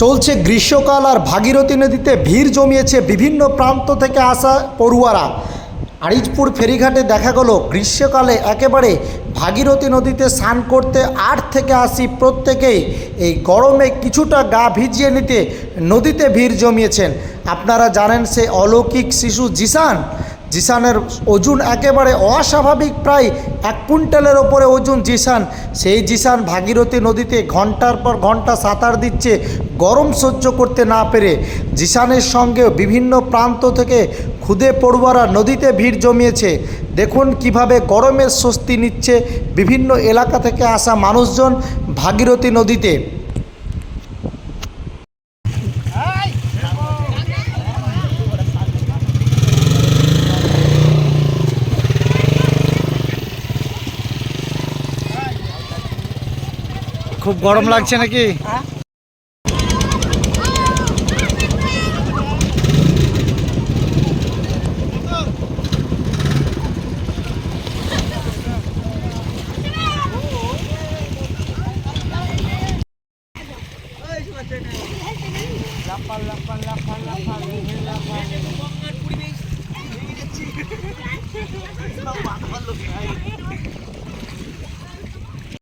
চলছে গ্রীষ্মকাল আর ভাগীরথী নদীতে ভিড় জমিয়েছে বিভিন্ন প্রান্ত থেকে আসা পড়ুয়ারা। আরিজপুর ফেরিঘাটে দেখা গেল, গ্রীষ্মকালে একেবারে ভাগীরথী নদীতে স্নান করতে আট থেকে আসি প্রত্যেকেই এই গরমে কিছুটা গা ভিজিয়ে নিতে নদীতে ভিড় জমিয়েছেন। আপনারা জানেন সে অলৌকিক শিশু জিসান? জিসানের ওজন একেবারে অস্বাভাবিক, প্রায় এক কুইন্টালের ওপরে ওজন জিসান। সেই জিসান ভাগীরথী নদীতে ঘণ্টার পর ঘণ্টা সাঁতার দিচ্ছে, গরম সহ্য করতে না পেরে। জিসানের সঙ্গে বিভিন্ন প্রান্ত থেকে খুদে পড়ুয়ারা নদীতে ভিড় জমিয়েছে। দেখুন কীভাবে গরমের স্বস্তি নিচ্ছে বিভিন্ন এলাকা থেকে আসা মানুষজন ভাগীরথী নদীতে। খুব গরম লাগছে নাকি